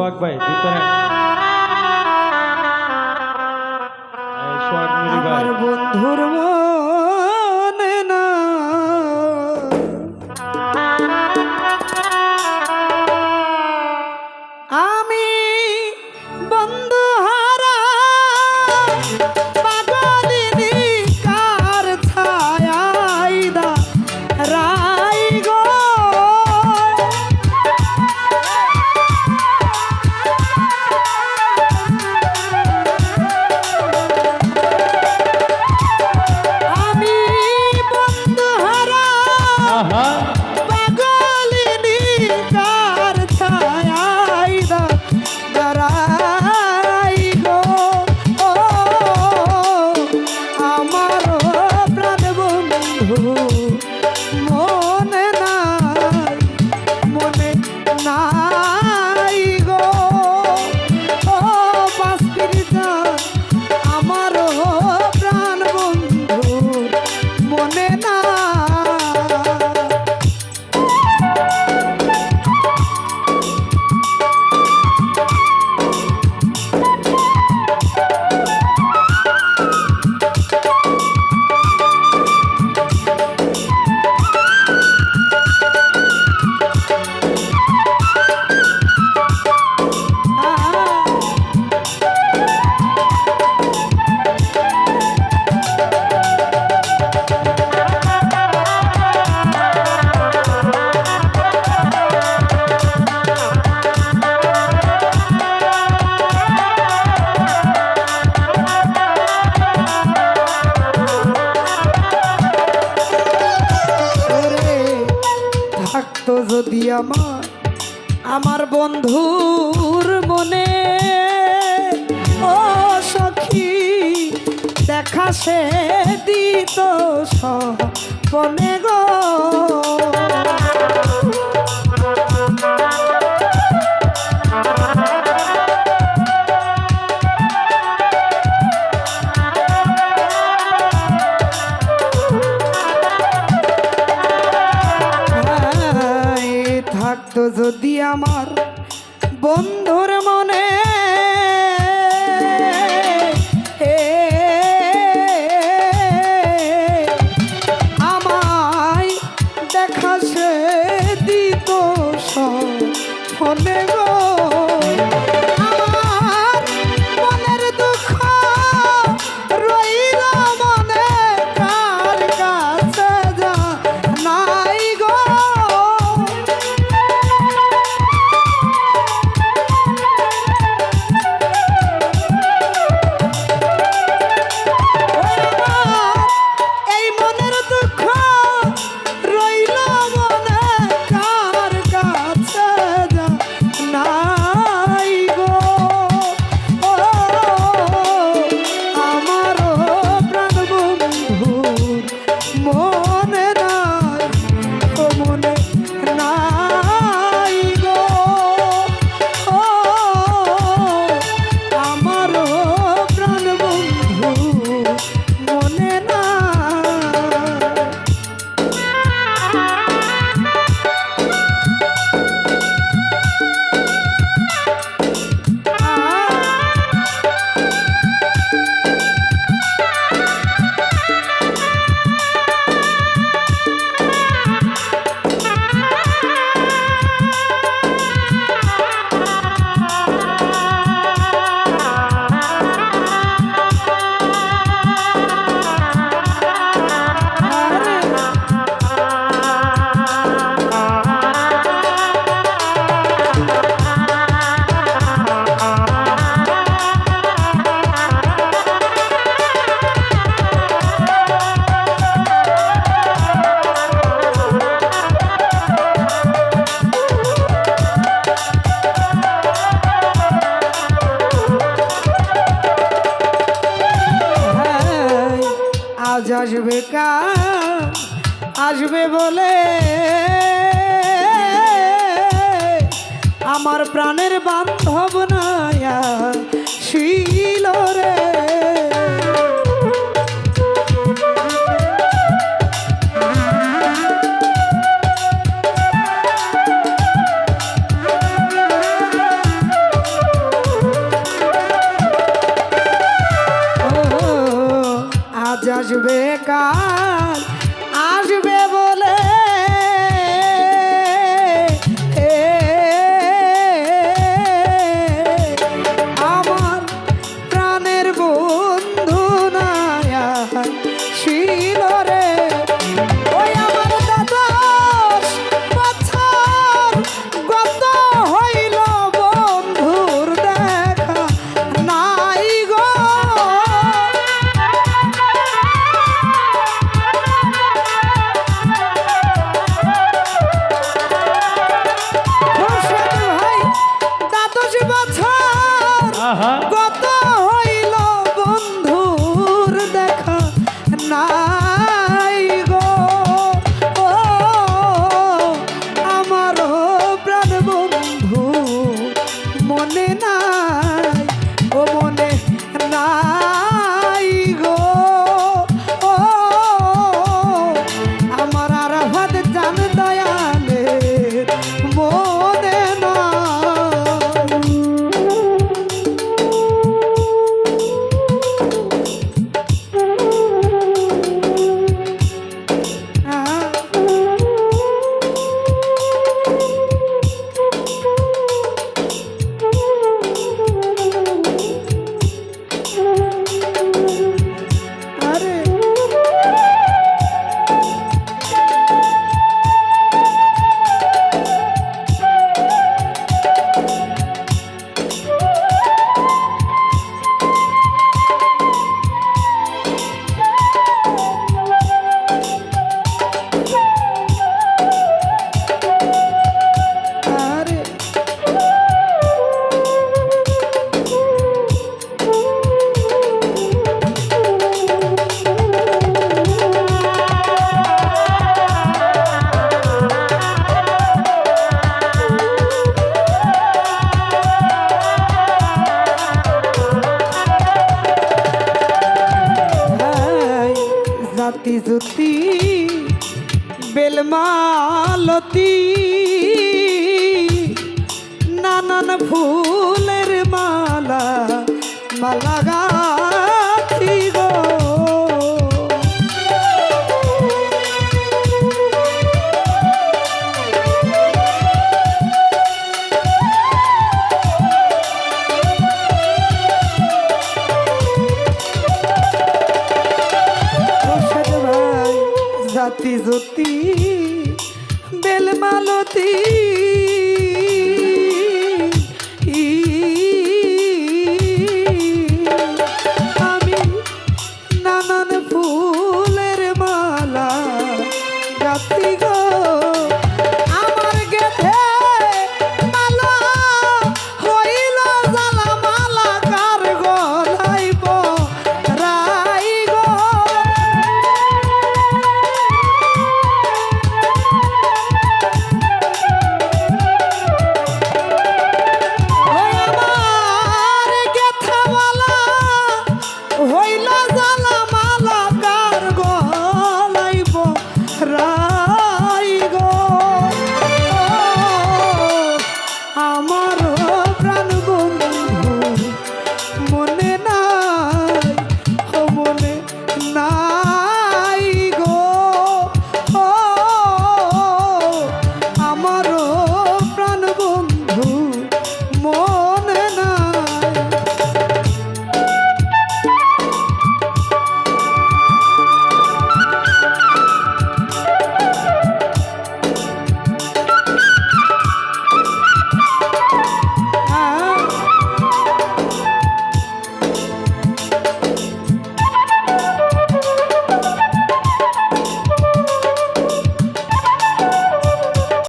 সোহাগ ভাই ভিতরে সোহাগ বন্ধুর থাকতো যদি আমার আমার বন্ধুর মনে। ও সখী দেখা সে দিত সনে গো। মনের তো আসবে বলে আমার প্রাণের বান্ধব নয় শিল রে। জাতি জুতি বেলমালতি নানান ফুলের মালা মালা গাছি বেলমালতি not